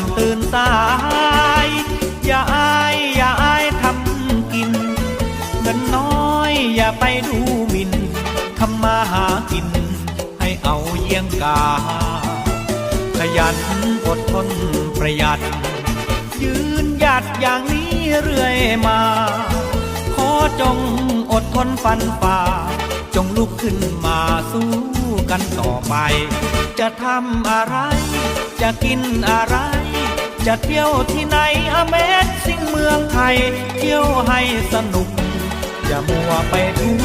อนตื่นสาย อย่าอายอย่าอายทำกิน เงินน้อยอย่าไปดูหมินทำมาหากิน ให้เอาเยี่ยงกา ขยันอดทนประหยัด ยืนหยัดอย่างนี้เรื่อยมา ขอจงอดทนฟันฝ่า จงลุกขึ้นมาสู้กันต่อไป จะทำอะไร จะกินอะไร จะเที่ยวที่ไหนอเมซิ่งเมืองไทย เที่ยวให้สนุก อย่ามัวไปทุก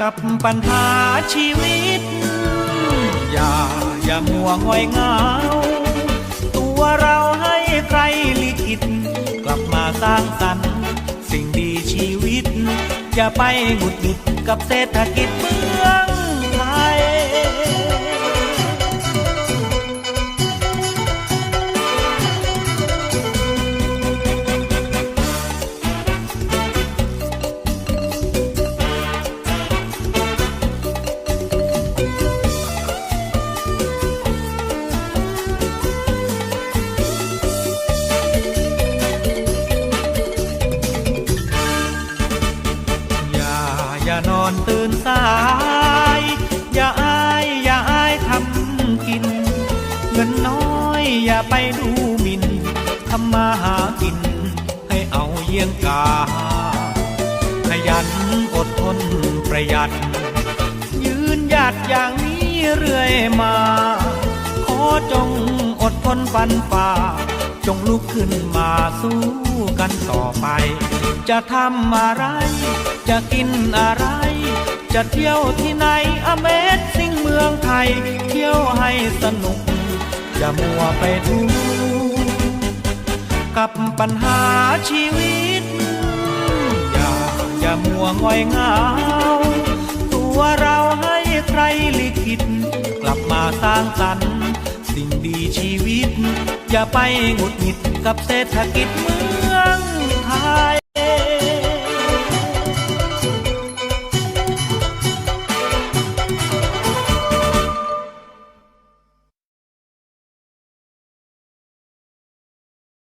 กับปัญหาชีวิต อย่าอย่ามัวง่อยเงา ตัวเราให้ใครลิขิต กลับมาสร้างสรรค์ สิ่งดีชีวิต อย่าไปหงุดหงิดกับเศรษฐกิจมือ อย่านอนตื่นสาย อย่าอายอย่าอายทำกิน เงินน้อยอย่าไปดูหมินทำมาหากิน ให้เอาเยี่ยงกา ขยันอดทนประหยัด ยืนหยัดอย่างนี้เรื่อยมา ขอจงอดทนฟันฝ่า จงลุกขึ้นมาสู้กันต่อไป จะทำอะไร จะกินอะไร จะเที่ยวที่ไหนอเมซิ่งเมืองไทย เที่ยวให้สนุกอย่ามัวไปทุกกับปัญหาชีวิต อย่าอย่ามัวงอยเหงา ตัวเราให้ใครลิขิต กลับมาสร้างสรรค์สิ่งดีชีวิต อย่าไปหงุดหงิดกับเศรษฐกิจมื